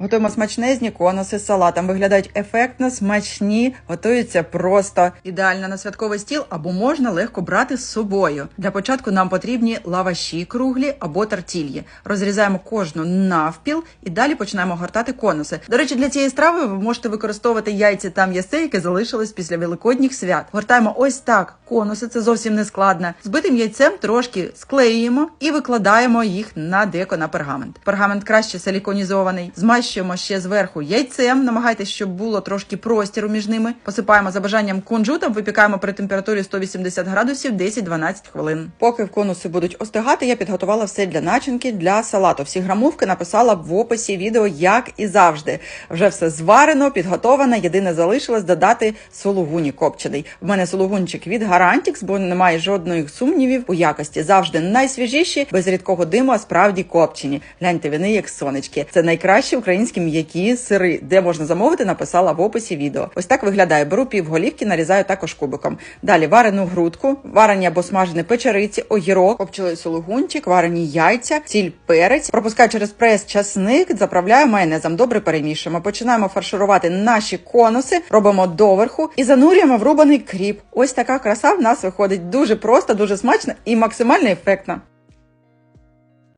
Готуємо смачнезні конуси з салатом. Виглядають ефектно, смачні, готуються просто ідеально на святковий стіл або можна легко брати з собою. Для початку нам потрібні лаваші круглі або тартільї. Розрізаємо кожну навпіл і далі починаємо гортати конуси. До речі, для цієї страви ви можете використовувати яйця та м'ясе, яке залишилось після великодніх свят. Гортаємо ось так конуси, це зовсім не складно. Збитим яйцем трошки склеюємо і викладаємо їх на деко на пергамент. Пергамент краще силіконізований. Ще зверху яйцем. Намагайтесь, щоб було трошки простіру між ними. Посипаємо за бажанням кунжутом, випікаємо при температурі 180 градусів 10-12 хвилин. Поки в конуси будуть остигати, я підготувала все для начинки для салату. Всі грамовки написала в описі відео, як і завжди. Вже все зварено, підготовано. Єдине залишилось додати сулугуні копчений. В мене сулугунчик від Garantix, бо немає жодних сумнівів у якості. Завжди найсвіжіші, без рідкого диму, а справді копчені. Гляньте, вони як сонечки. Це найкращі українські м'які сири. Де можна замовити, написала в описі відео. Ось так виглядає. Беру пів голівки, нарізаю також кубиком. Далі варену грудку, варені або смажені печериці, огірок, копчений сулугунчик, варені яйця, ціль перець. Пропускаю через прес часник, заправляю майонезом. Добре перемішуємо. Починаємо фарширувати наші конуси, робимо доверху і занурюємо в рубаний кріп. Ось така краса в нас виходить дуже просто, дуже смачно і максимально ефектно.